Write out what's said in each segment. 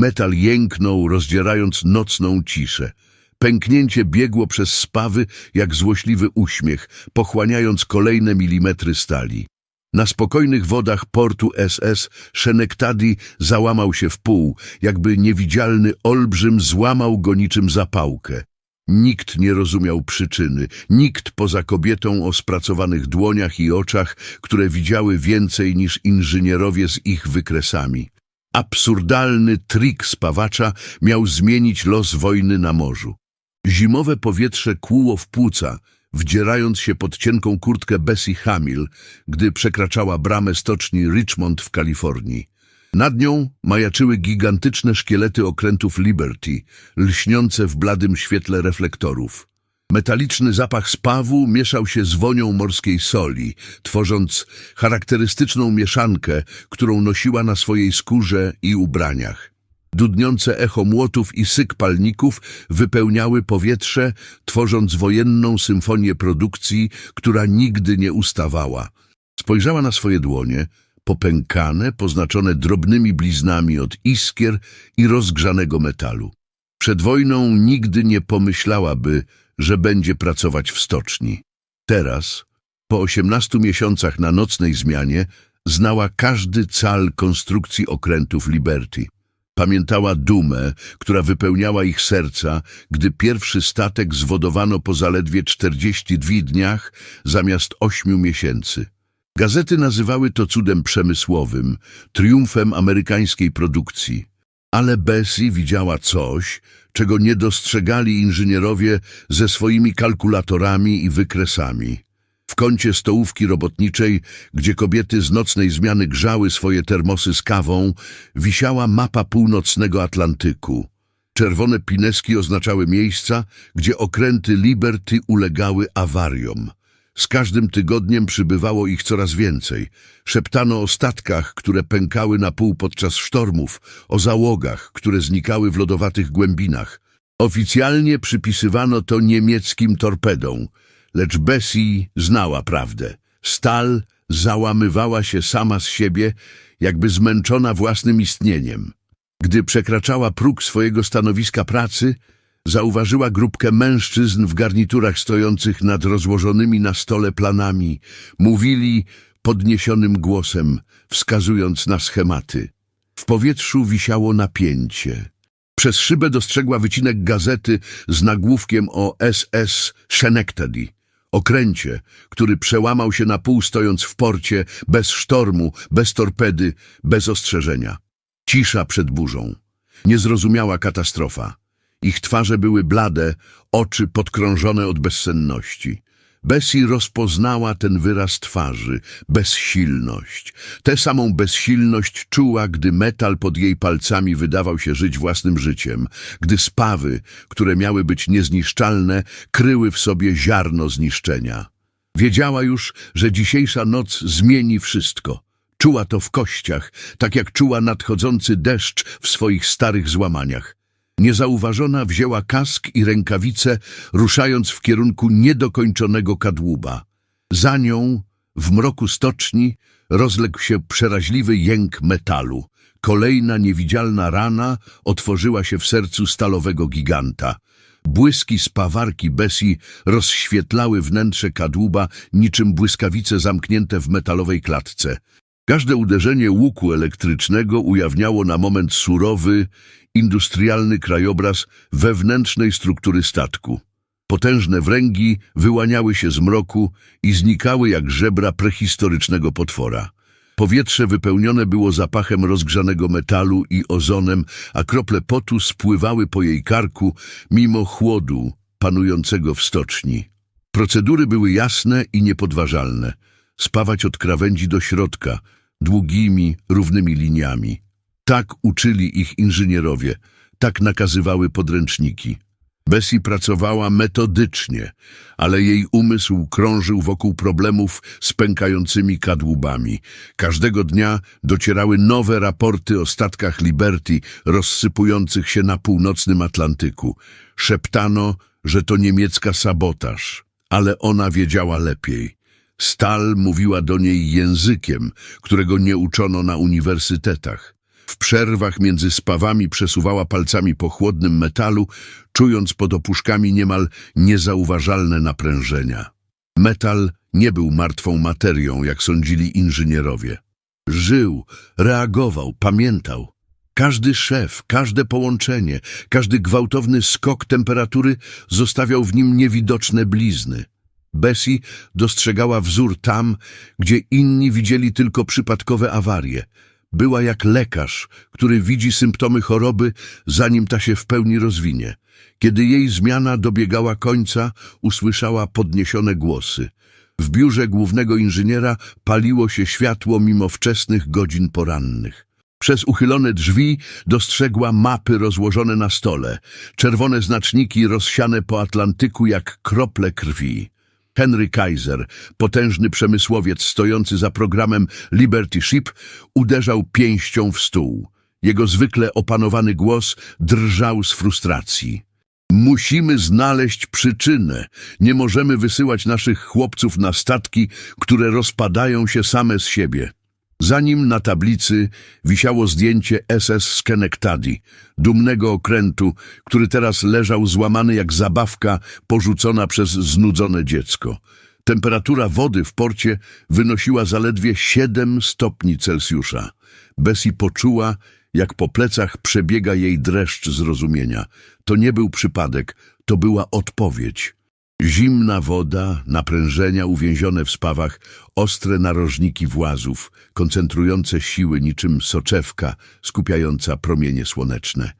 Metal jęknął, rozdzierając nocną ciszę. Pęknięcie biegło przez spawy jak złośliwy uśmiech, pochłaniając kolejne milimetry stali. Na spokojnych wodach portu SS Szenektadi załamał się w pół, jakby niewidzialny olbrzym złamał go niczym zapałkę. Nikt nie rozumiał przyczyny, nikt poza kobietą o spracowanych dłoniach i oczach, które widziały więcej niż inżynierowie z ich wykresami. Absurdalny trik spawacza miał zmienić los wojny na morzu. Zimowe powietrze kłuło w płuca, wdzierając się pod cienką kurtkę Bessie Hamill, gdy przekraczała bramę stoczni Richmond w Kalifornii. Nad nią majaczyły gigantyczne szkielety okrętów Liberty, lśniące w bladym świetle reflektorów. Metaliczny zapach spawu mieszał się z wonią morskiej soli, tworząc charakterystyczną mieszankę, którą nosiła na swojej skórze i ubraniach. Dudniące echo młotów i syk palników wypełniały powietrze, tworząc wojenną symfonię produkcji, która nigdy nie ustawała. Spojrzała na swoje dłonie, popękane, poznaczone drobnymi bliznami od iskier i rozgrzanego metalu. Przed wojną nigdy nie pomyślałaby, że będzie pracować w stoczni. Teraz, po osiemnastu miesiącach na nocnej zmianie, znała każdy cal konstrukcji okrętów Liberty. Pamiętała dumę, która wypełniała ich serca, gdy pierwszy statek zwodowano po zaledwie 42 dniach zamiast ośmiu miesięcy. Gazety nazywały to cudem przemysłowym, triumfem amerykańskiej produkcji. Ale Bessie widziała coś, czego nie dostrzegali inżynierowie ze swoimi kalkulatorami i wykresami. W kącie stołówki robotniczej, gdzie kobiety z nocnej zmiany grzały swoje termosy z kawą, wisiała mapa północnego Atlantyku. Czerwone pineski oznaczały miejsca, gdzie okręty Liberty ulegały awariom. Z każdym tygodniem przybywało ich coraz więcej. Szeptano o statkach, które pękały na pół podczas sztormów, o załogach, które znikały w lodowatych głębinach. Oficjalnie przypisywano to niemieckim torpedom, lecz Bessie znała prawdę. Stal załamywała się sama z siebie, jakby zmęczona własnym istnieniem. Gdy przekraczała próg swojego stanowiska pracy, zauważyła grupkę mężczyzn w garniturach stojących nad rozłożonymi na stole planami. Mówili podniesionym głosem, wskazując na schematy. W powietrzu wisiało napięcie. Przez szybę dostrzegła wycinek gazety z nagłówkiem o SS Schenectady. Okręcie, który przełamał się na pół stojąc w porcie, bez sztormu, bez torpedy, bez ostrzeżenia. Cisza przed burzą. Niezrozumiała katastrofa. Ich twarze były blade, oczy podkrążone od bezsenności. Bessie rozpoznała ten wyraz twarzy, bezsilność. Tę samą bezsilność czuła, gdy metal pod jej palcami wydawał się żyć własnym życiem, gdy spawy, które miały być niezniszczalne, kryły w sobie ziarno zniszczenia. Wiedziała już, że dzisiejsza noc zmieni wszystko. Czuła to w kościach, tak jak czuła nadchodzący deszcz w swoich starych złamaniach. Niezauważona wzięła kask i rękawice, ruszając w kierunku niedokończonego kadłuba. Za nią, w mroku stoczni, rozległ się przeraźliwy jęk metalu. Kolejna niewidzialna rana otworzyła się w sercu stalowego giganta. Błyski spawarki Bessie rozświetlały wnętrze kadłuba niczym błyskawice zamknięte w metalowej klatce. Każde uderzenie łuku elektrycznego ujawniało na moment surowy, industrialny krajobraz wewnętrznej struktury statku. Potężne wręgi wyłaniały się z mroku i znikały jak żebra prehistorycznego potwora. Powietrze wypełnione było zapachem rozgrzanego metalu i ozonem, a krople potu spływały po jej karku mimo chłodu panującego w stoczni. Procedury były jasne i niepodważalne. Spawać od krawędzi do środka, długimi, równymi liniami. Tak uczyli ich inżynierowie, tak nakazywały podręczniki. Bessie pracowała metodycznie, ale jej umysł krążył wokół problemów z pękającymi kadłubami. Każdego dnia docierały nowe raporty o statkach Liberty rozsypujących się na północnym Atlantyku. Szeptano, że to niemiecka sabotaż, ale ona wiedziała lepiej. Stal mówiła do niej językiem, którego nie uczono na uniwersytetach. W przerwach między spawami przesuwała palcami po chłodnym metalu, czując pod opuszkami niemal niezauważalne naprężenia. Metal nie był martwą materią, jak sądzili inżynierowie. Żył, reagował, pamiętał. Każdy szef, każde połączenie, każdy gwałtowny skok temperatury zostawiał w nim niewidoczne blizny. Bessie dostrzegała wzór tam, gdzie inni widzieli tylko przypadkowe awarie. Była jak lekarz, który widzi symptomy choroby, zanim ta się w pełni rozwinie. Kiedy jej zmiana dobiegała końca, usłyszała podniesione głosy. W biurze głównego inżyniera paliło się światło mimo wczesnych godzin porannych. Przez uchylone drzwi dostrzegła mapy rozłożone na stole, czerwone znaczniki rozsiane po Atlantyku jak krople krwi. Henry Kaiser, potężny przemysłowiec stojący za programem Liberty Ship, uderzał pięścią w stół. Jego zwykle opanowany głos drżał z frustracji. Musimy znaleźć przyczynę. Nie możemy wysyłać naszych chłopców na statki, które rozpadają się same z siebie. Za nim na tablicy wisiało zdjęcie SS Schenectady, dumnego okrętu, który teraz leżał złamany jak zabawka porzucona przez znudzone dziecko. Temperatura wody w porcie wynosiła zaledwie 7 stopni Celsjusza. Bessie poczuła, jak po plecach przebiega jej dreszcz zrozumienia. To nie był przypadek, to była odpowiedź. Zimna woda, naprężenia uwięzione w spawach, ostre narożniki włazów, koncentrujące siły niczym soczewka skupiająca promienie słoneczne.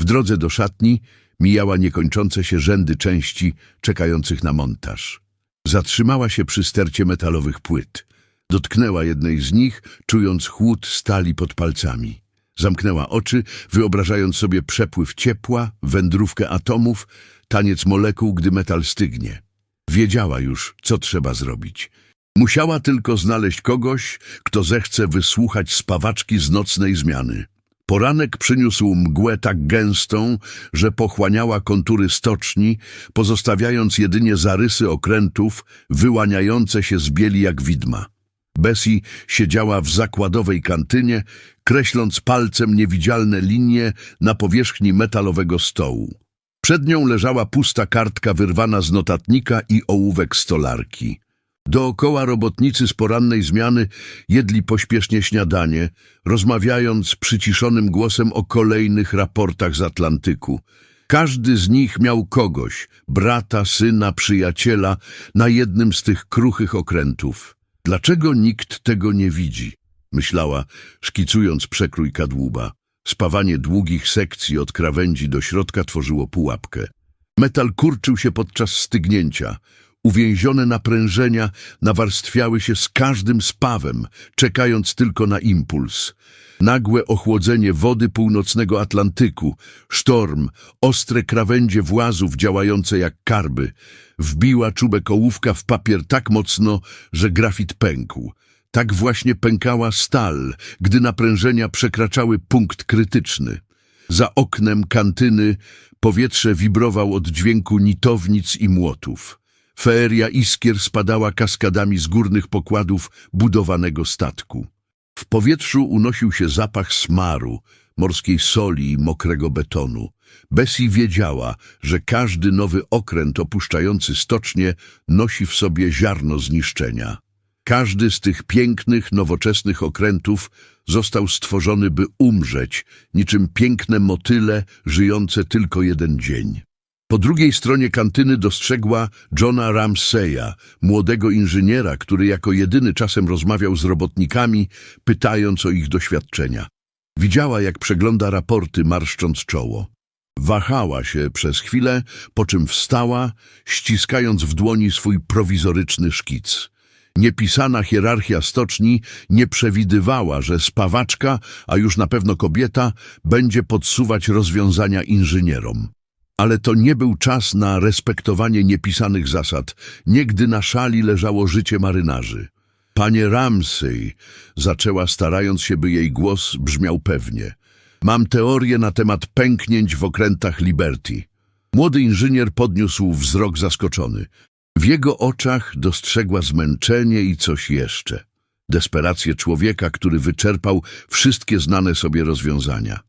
W drodze do szatni mijała niekończące się rzędy części czekających na montaż. Zatrzymała się przy stercie metalowych płyt. Dotknęła jednej z nich, czując chłód stali pod palcami. Zamknęła oczy, wyobrażając sobie przepływ ciepła, wędrówkę atomów, taniec molekuł, gdy metal stygnie. Wiedziała już, co trzeba zrobić. Musiała tylko znaleźć kogoś, kto zechce wysłuchać spawaczki z nocnej zmiany. Poranek przyniósł mgłę tak gęstą, że pochłaniała kontury stoczni, pozostawiając jedynie zarysy okrętów wyłaniające się z bieli jak widma. Bessie siedziała w zakładowej kantynie, kreśląc palcem niewidzialne linie na powierzchni metalowego stołu. Przed nią leżała pusta kartka wyrwana z notatnika i ołówek stolarki. Dookoła robotnicy z porannej zmiany jedli pośpiesznie śniadanie, rozmawiając przyciszonym głosem o kolejnych raportach z Atlantyku. Każdy z nich miał kogoś, brata, syna, przyjaciela, na jednym z tych kruchych okrętów. Dlaczego nikt tego nie widzi? Myślała, szkicując przekrój kadłuba. Spawanie długich sekcji od krawędzi do środka tworzyło pułapkę. Metal kurczył się podczas stygnięcia. Uwięzione naprężenia nawarstwiały się z każdym spawem, czekając tylko na impuls. Nagłe ochłodzenie wody północnego Atlantyku, sztorm, ostre krawędzie włazów działające jak karby. Wbiła czubek ołówka w papier tak mocno, że grafit pękł. Tak właśnie pękała stal, gdy naprężenia przekraczały punkt krytyczny. Za oknem kantyny powietrze wibrował od dźwięku nitownic i młotów. Feeria iskier spadała kaskadami z górnych pokładów budowanego statku. W powietrzu unosił się zapach smaru, morskiej soli i mokrego betonu. Bessie wiedziała, że każdy nowy okręt opuszczający stocznię nosi w sobie ziarno zniszczenia. Każdy z tych pięknych, nowoczesnych okrętów został stworzony, by umrzeć, niczym piękne motyle żyjące tylko jeden dzień. Po drugiej stronie kantyny dostrzegła Johna Ramseya, młodego inżyniera, który jako jedyny czasem rozmawiał z robotnikami, pytając o ich doświadczenia. Widziała, jak przegląda raporty, marszcząc czoło. Wahała się przez chwilę, po czym wstała, ściskając w dłoni swój prowizoryczny szkic. Niepisana hierarchia stoczni nie przewidywała, że spawaczka, a już na pewno kobieta, będzie podsuwać rozwiązania inżynierom. Ale to nie był czas na respektowanie niepisanych zasad. Niegdy na szali leżało życie marynarzy. Panie Ramsey, zaczęła starając się, by jej głos brzmiał pewnie. Mam teorię na temat pęknięć w okrętach Liberty. Młody inżynier podniósł wzrok zaskoczony. W jego oczach dostrzegła zmęczenie i coś jeszcze. Desperację człowieka, który wyczerpał wszystkie znane sobie rozwiązania.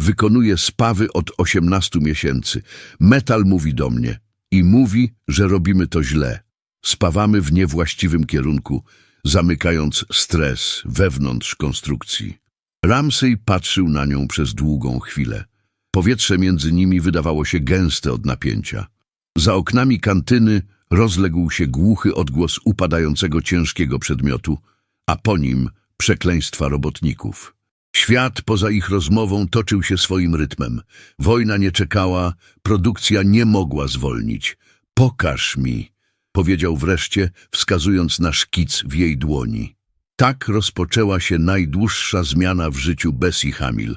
Wykonuję spawy od 18 miesięcy. Metal mówi do mnie i mówi, że robimy to źle. Spawamy w niewłaściwym kierunku, zamykając stres wewnątrz konstrukcji. Ramsey patrzył na nią przez długą chwilę. Powietrze między nimi wydawało się gęste od napięcia. Za oknami kantyny rozległ się głuchy odgłos upadającego ciężkiego przedmiotu, a po nim przekleństwa robotników. Świat poza ich rozmową toczył się swoim rytmem. Wojna nie czekała, produkcja nie mogła zwolnić. Pokaż mi, powiedział wreszcie, wskazując na szkic w jej dłoni. Tak rozpoczęła się najdłuższa zmiana w życiu Bessie Hamil.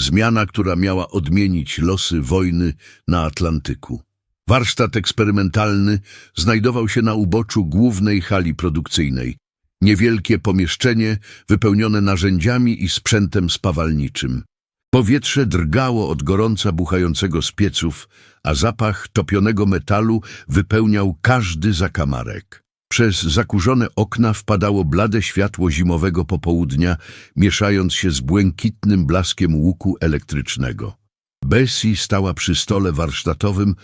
Zmiana, która miała odmienić losy wojny na Atlantyku. Warsztat eksperymentalny znajdował się na uboczu głównej hali produkcyjnej. Niewielkie pomieszczenie wypełnione narzędziami i sprzętem spawalniczym. Powietrze drgało od gorąca buchającego z pieców, a zapach topionego metalu wypełniał każdy zakamarek. Przez zakurzone okna wpadało blade światło zimowego popołudnia, mieszając się z błękitnym blaskiem łuku elektrycznego. Bessie stała przy stole warsztatowym,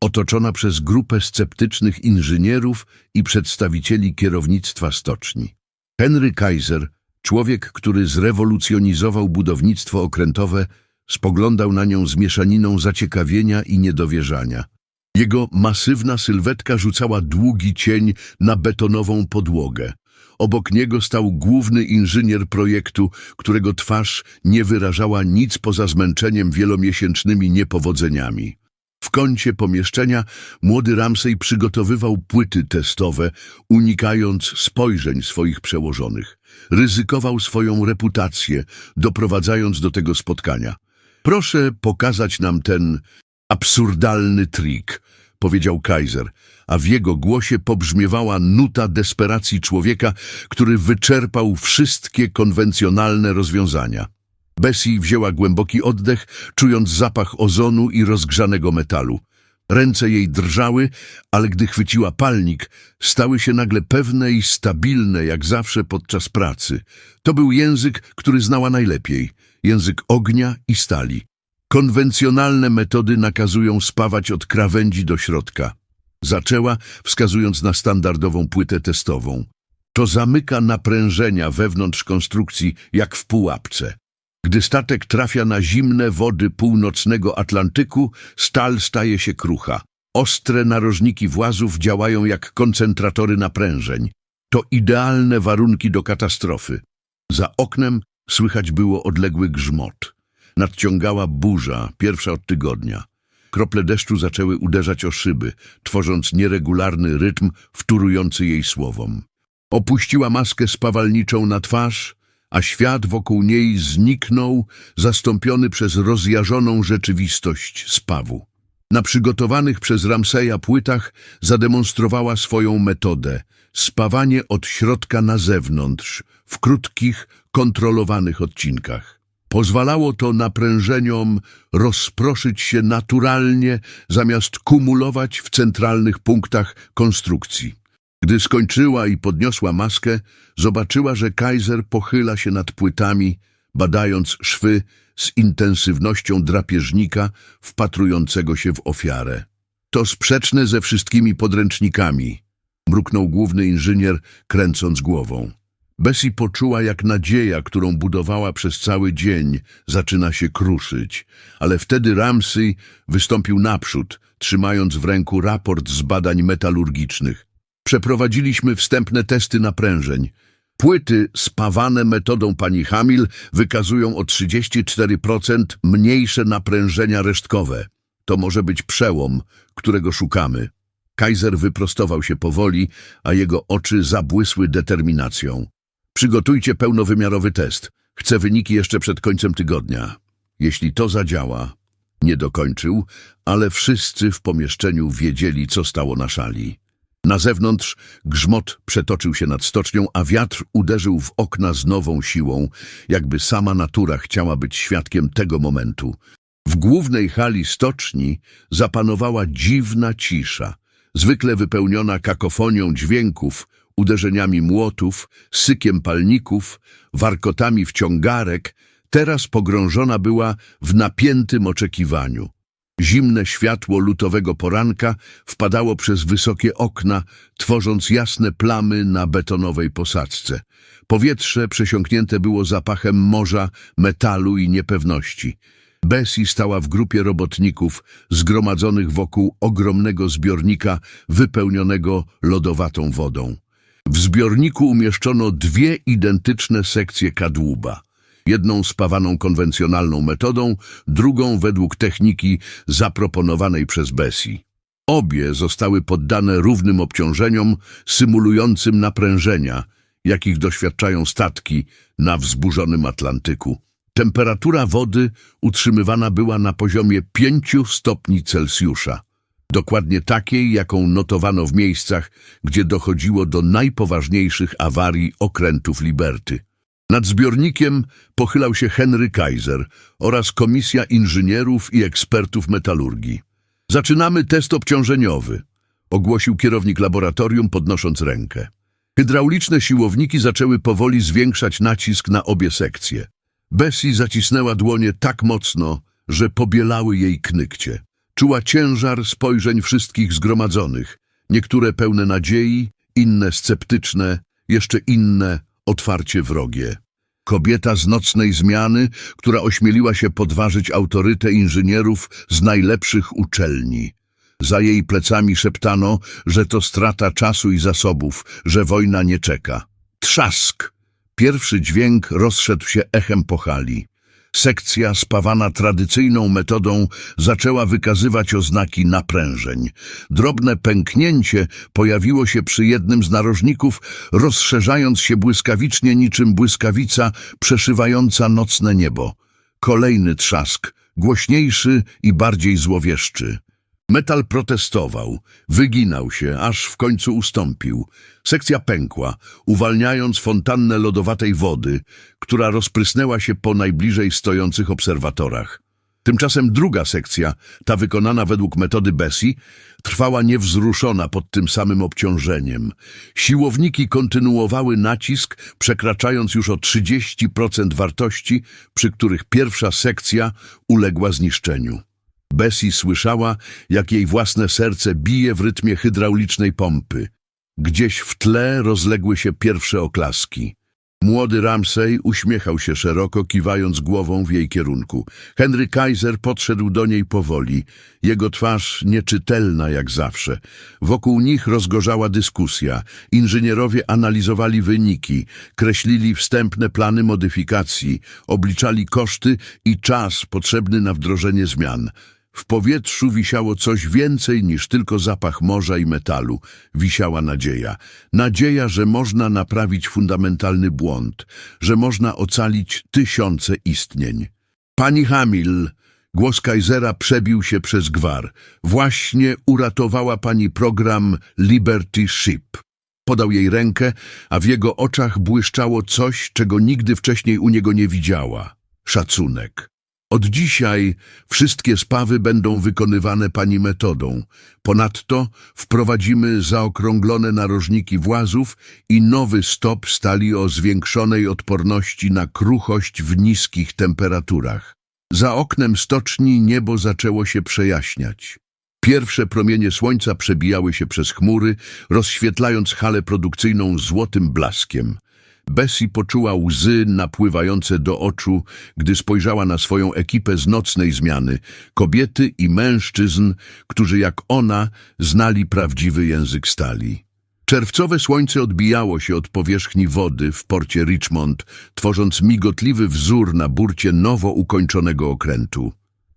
otoczona przez grupę sceptycznych inżynierów i przedstawicieli kierownictwa stoczni. Henry Kaiser, człowiek, który zrewolucjonizował budownictwo okrętowe, spoglądał na nią z mieszaniną zaciekawienia i niedowierzania. Jego masywna sylwetka rzucała długi cień na betonową podłogę. Obok niego stał główny inżynier projektu, którego twarz nie wyrażała nic poza zmęczeniem wielomiesięcznymi niepowodzeniami. W kącie pomieszczenia młody Ramsey przygotowywał płyty testowe, unikając spojrzeń swoich przełożonych. Ryzykował swoją reputację, doprowadzając do tego spotkania. Proszę pokazać nam ten absurdalny trik, powiedział Kaiser, a w jego głosie pobrzmiewała nuta desperacji człowieka, który wyczerpał wszystkie konwencjonalne rozwiązania. Bessie wzięła głęboki oddech, czując zapach ozonu i rozgrzanego metalu. Ręce jej drżały, ale gdy chwyciła palnik, stały się nagle pewne i stabilne, jak zawsze podczas pracy. To był język, który znała najlepiej. Język ognia i stali. Konwencjonalne metody nakazują spawać od krawędzi do środka. Zaczęła, wskazując na standardową płytę testową. To zamyka naprężenia wewnątrz konstrukcji, jak w pułapce. Gdy statek trafia na zimne wody północnego Atlantyku, stal staje się krucha. Ostre narożniki włazów działają jak koncentratory naprężeń. To idealne warunki do katastrofy. Za oknem słychać było odległy grzmot. Nadciągała burza, pierwsza od tygodnia. Krople deszczu zaczęły uderzać o szyby, tworząc nieregularny rytm wtórujący jej słowom. Opuściła maskę spawalniczą na twarz, a świat wokół niej zniknął, zastąpiony przez rozjarzoną rzeczywistość spawu. Na przygotowanych przez Ramseja płytach zademonstrowała swoją metodę spawanie od środka na zewnątrz, w krótkich, kontrolowanych odcinkach. Pozwalało to naprężeniom rozproszyć się naturalnie, zamiast kumulować w centralnych punktach konstrukcji. Gdy skończyła i podniosła maskę, zobaczyła, że Kaiser pochyla się nad płytami, badając szwy z intensywnością drapieżnika wpatrującego się w ofiarę. To sprzeczne ze wszystkimi podręcznikami, mruknął główny inżynier, kręcąc głową. Bessie poczuła, jak nadzieja, którą budowała przez cały dzień, zaczyna się kruszyć, ale wtedy Ramsey wystąpił naprzód, trzymając w ręku raport z badań metalurgicznych. Przeprowadziliśmy wstępne testy naprężeń. Płyty spawane metodą pani Hamil wykazują o 34% mniejsze naprężenia resztkowe. To może być przełom, którego szukamy. Kaiser wyprostował się powoli, a jego oczy zabłysły determinacją. Przygotujcie pełnowymiarowy test. Chcę wyniki jeszcze przed końcem tygodnia. Jeśli to zadziała, nie dokończył, ale wszyscy w pomieszczeniu wiedzieli, co stało na szali. Na zewnątrz grzmot przetoczył się nad stocznią, a wiatr uderzył w okna z nową siłą, jakby sama natura chciała być świadkiem tego momentu. W głównej hali stoczni zapanowała dziwna cisza, zwykle wypełniona kakofonią dźwięków, uderzeniami młotów, sykiem palników, warkotami wciągarek, teraz pogrążona była w napiętym oczekiwaniu. Zimne światło lutowego poranka wpadało przez wysokie okna, tworząc jasne plamy na betonowej posadzce. Powietrze przesiąknięte było zapachem morza, metalu i niepewności. Bessie stała w grupie robotników zgromadzonych wokół ogromnego zbiornika wypełnionego lodowatą wodą. W zbiorniku umieszczono dwie identyczne sekcje kadłuba. Jedną spawaną konwencjonalną metodą, drugą według techniki zaproponowanej przez Bessie. Obie zostały poddane równym obciążeniom symulującym naprężenia, jakich doświadczają statki na wzburzonym Atlantyku. Temperatura wody utrzymywana była na poziomie 5 stopni Celsjusza. Dokładnie takiej, jaką notowano w miejscach, gdzie dochodziło do najpoważniejszych awarii okrętów Liberty. Nad zbiornikiem pochylał się Henry Kaiser oraz Komisja Inżynierów i Ekspertów Metalurgii. Zaczynamy test obciążeniowy, ogłosił kierownik laboratorium podnosząc rękę. Hydrauliczne siłowniki zaczęły powoli zwiększać nacisk na obie sekcje. Bessie zacisnęła dłonie tak mocno, że pobielały jej knykcie. Czuła ciężar spojrzeń wszystkich zgromadzonych, niektóre pełne nadziei, inne sceptyczne, jeszcze inne otwarcie wrogie. Kobieta z nocnej zmiany, która ośmieliła się podważyć autorytet inżynierów z najlepszych uczelni. Za jej plecami szeptano, że to strata czasu i zasobów, że wojna nie czeka. Trzask! Pierwszy dźwięk rozszedł się echem po hali. Sekcja spawana tradycyjną metodą zaczęła wykazywać oznaki naprężeń. Drobne pęknięcie pojawiło się przy jednym z narożników, rozszerzając się błyskawicznie niczym błyskawica przeszywająca nocne niebo. Kolejny trzask, głośniejszy i bardziej złowieszczy. Metal protestował, wyginał się, aż w końcu ustąpił. Sekcja pękła, uwalniając fontannę lodowatej wody, która rozprysnęła się po najbliżej stojących obserwatorach. Tymczasem druga sekcja, ta wykonana według metody Bessie, trwała niewzruszona pod tym samym obciążeniem. Siłowniki kontynuowały nacisk, przekraczając już o 30% wartości, przy których pierwsza sekcja uległa zniszczeniu. Bessie słyszała, jak jej własne serce bije w rytmie hydraulicznej pompy. Gdzieś w tle rozległy się pierwsze oklaski. Młody Ramsey uśmiechał się szeroko, kiwając głową w jej kierunku. Henry Kaiser podszedł do niej powoli, jego twarz nieczytelna jak zawsze. Wokół nich rozgorzała dyskusja. Inżynierowie analizowali wyniki, kreślili wstępne plany modyfikacji, obliczali koszty i czas potrzebny na wdrożenie zmian. W powietrzu wisiało coś więcej niż tylko zapach morza i metalu. Wisiała nadzieja. Nadzieja, że można naprawić fundamentalny błąd, że można ocalić tysiące istnień. Pani Hamil, głos Kaisera przebił się przez gwar. Właśnie uratowała pani program Liberty Ship. Podał jej rękę, a w jego oczach błyszczało coś, czego nigdy wcześniej u niego nie widziała. Szacunek. Od dzisiaj wszystkie spawy będą wykonywane pani metodą. Ponadto wprowadzimy zaokrąglone narożniki włazów i nowy stop stali o zwiększonej odporności na kruchość w niskich temperaturach. Za oknem stoczni niebo zaczęło się przejaśniać. Pierwsze promienie słońca przebijały się przez chmury, rozświetlając halę produkcyjną złotym blaskiem. Bessie poczuła łzy napływające do oczu, gdy spojrzała na swoją ekipę z nocnej zmiany, kobiety i mężczyzn, którzy jak ona znali prawdziwy język stali. Czerwcowe słońce odbijało się od powierzchni wody w porcie Richmond, tworząc migotliwy wzór na burcie nowo ukończonego okrętu.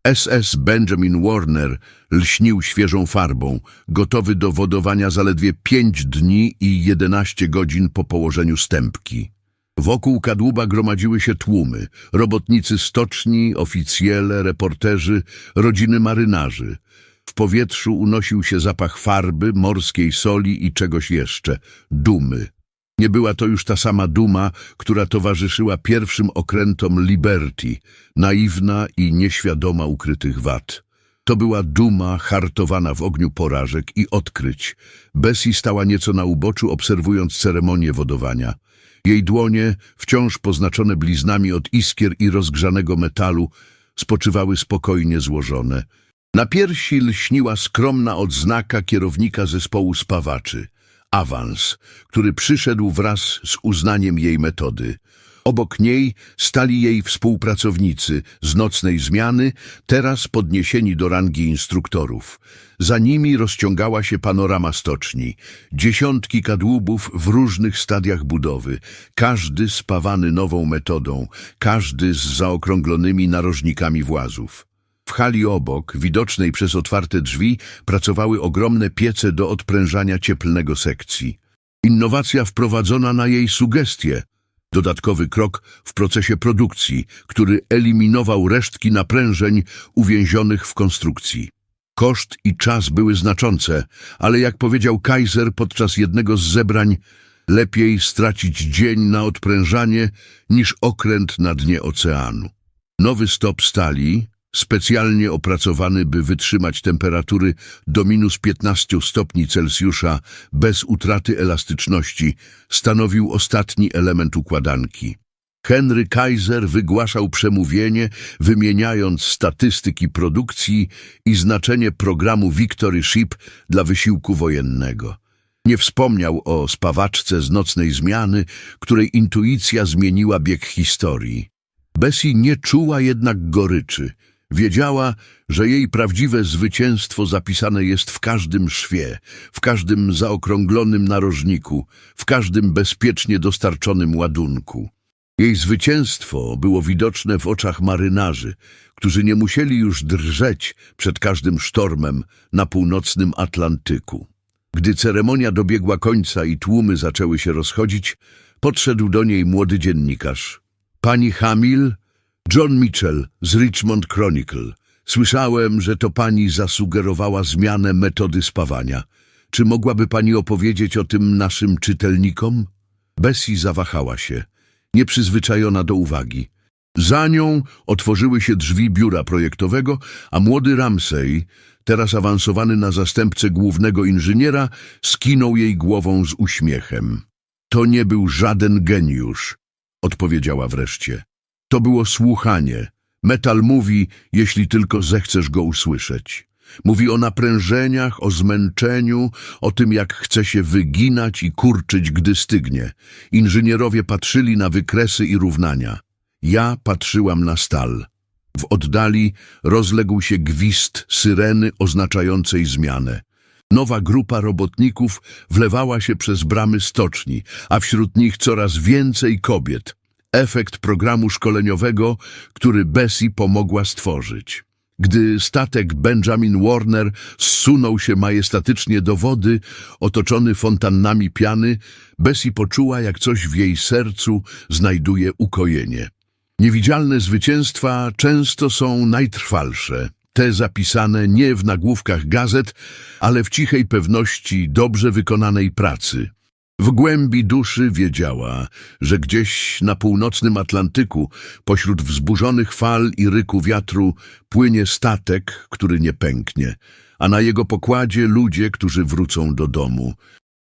SS Benjamin Warner lśnił świeżą farbą, gotowy do wodowania zaledwie pięć dni i jedenaście godzin po położeniu stępki. Wokół kadłuba gromadziły się tłumy, robotnicy stoczni, oficjele, reporterzy, rodziny marynarzy. W powietrzu unosił się zapach farby, morskiej soli i czegoś jeszcze – dumy. Nie była to już ta sama duma, która towarzyszyła pierwszym okrętom Liberty, naiwna i nieświadoma ukrytych wad. To była duma hartowana w ogniu porażek i odkryć. Bessie stała nieco na uboczu, obserwując ceremonię wodowania. Jej dłonie, wciąż poznaczone bliznami od iskier i rozgrzanego metalu, spoczywały spokojnie złożone. Na piersi lśniła skromna odznaka kierownika zespołu spawaczy. Awans, który przyszedł wraz z uznaniem jej metody. Obok niej stali jej współpracownicy z nocnej zmiany, teraz podniesieni do rangi instruktorów. Za nimi rozciągała się panorama stoczni. Dziesiątki kadłubów w różnych stadiach budowy, każdy spawany nową metodą, każdy z zaokrąglonymi narożnikami włazów. W hali obok, widocznej przez otwarte drzwi, pracowały ogromne piece do odprężania cieplnego sekcji. Innowacja wprowadzona na jej sugestie. Dodatkowy krok w procesie produkcji, który eliminował resztki naprężeń uwięzionych w konstrukcji. Koszt i czas były znaczące, ale jak powiedział Kaiser podczas jednego z zebrań, lepiej stracić dzień na odprężanie niż okręt na dnie oceanu. Nowy stop stali, specjalnie opracowany, by wytrzymać temperatury do minus 15 stopni Celsjusza bez utraty elastyczności, stanowił ostatni element układanki. Henry Kaiser wygłaszał przemówienie, wymieniając statystyki produkcji i znaczenie programu Victory Ship dla wysiłku wojennego. Nie wspomniał o spawaczce z nocnej zmiany, której intuicja zmieniła bieg historii. Bessie nie czuła jednak goryczy. Wiedziała, że jej prawdziwe zwycięstwo zapisane jest w każdym szwie, w każdym zaokrąglonym narożniku, w każdym bezpiecznie dostarczonym ładunku. Jej zwycięstwo było widoczne w oczach marynarzy, którzy nie musieli już drżeć przed każdym sztormem na północnym Atlantyku. Gdy ceremonia dobiegła końca i tłumy zaczęły się rozchodzić, podszedł do niej młody dziennikarz. Pani Hamil, John Mitchell z Richmond Chronicle. Słyszałem, że to pani zasugerowała zmianę metody spawania. Czy mogłaby pani opowiedzieć o tym naszym czytelnikom? Bessie zawahała się, nieprzyzwyczajona do uwagi. Za nią otworzyły się drzwi biura projektowego, a młody Ramsey, teraz awansowany na zastępcę głównego inżyniera, skinął jej głową z uśmiechem. To nie był żaden geniusz, odpowiedziała wreszcie. To było słuchanie. Metal mówi, jeśli tylko zechcesz go usłyszeć. Mówi o naprężeniach, o zmęczeniu, o tym, jak chce się wyginać i kurczyć, gdy stygnie. Inżynierowie patrzyli na wykresy i równania. Ja patrzyłam na stal. W oddali rozległ się gwizd syreny oznaczającej zmianę. Nowa grupa robotników wlewała się przez bramy stoczni, a wśród nich coraz więcej kobiet. Efekt programu szkoleniowego, który Bessie pomogła stworzyć. Gdy statek Benjamin Warner zsunął się majestatycznie do wody, otoczony fontannami piany, Bessie poczuła, jak coś w jej sercu znajduje ukojenie. Niewidzialne zwycięstwa często są najtrwalsze. Te zapisane nie w nagłówkach gazet, ale w cichej pewności dobrze wykonanej pracy. W głębi duszy wiedziała, że gdzieś na północnym Atlantyku, pośród wzburzonych fal i ryku wiatru, płynie statek, który nie pęknie, a na jego pokładzie ludzie, którzy wrócą do domu.